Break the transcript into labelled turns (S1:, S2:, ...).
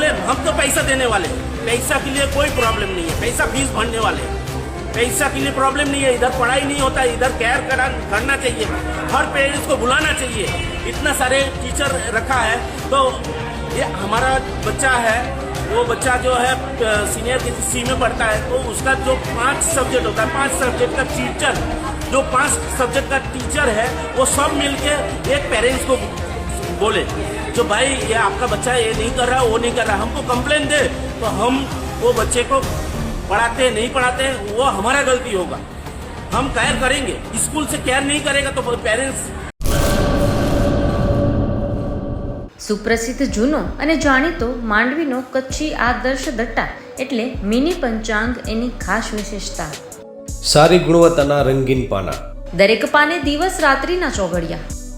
S1: पैसा देने वाले। पैसा के लिए कोई प्रॉब्लम नहीं है। पैसा फ़ीस भरने वाले पैसा के लिए प्रॉब्लम नहीं है। इधर पढ़ाई नहीं होता, इधर केयर करना चाहिए। हर पेरेंट्स को बुलाना चाहिए। इतना सारे टीचर रखा है। तो ये हमारा बच्चा है, वो बच्चा जो है सीनियर सी में पढ़ता है तो उसका जो पाँच सब्जेक्ट होता है, पाँच सब्जेक्ट का टीचर जो पाँच सब्जेक्ट का टीचर है, वो सब मिलके एक पेरेंट्स को बोले। जो भाई ये आपका बच्चा ये नहीं कर रहा वो नहीं कर रहा हमको कंप्लेन दे तो हम वो बच्चे को पढ़ाते हैं नहीं पढ़ाते हैं वो हमारा गलती होगा हम केयर करेंगे स्कूल से केयर नहीं करेगा तो पेरेंट्स
S2: સુપ્રસિદ્ધ જૂનો અને જાણીતો માંડવીનો કચ્છી આદર્શ દટ્ટા એટલે મિની પંચાંગ એની ખાસ વિશેષતા
S3: સારી ગુણવત્તાના રંગીન પાના
S2: દરેક પાને દિવસ રાત્રિના ચોઘડિયા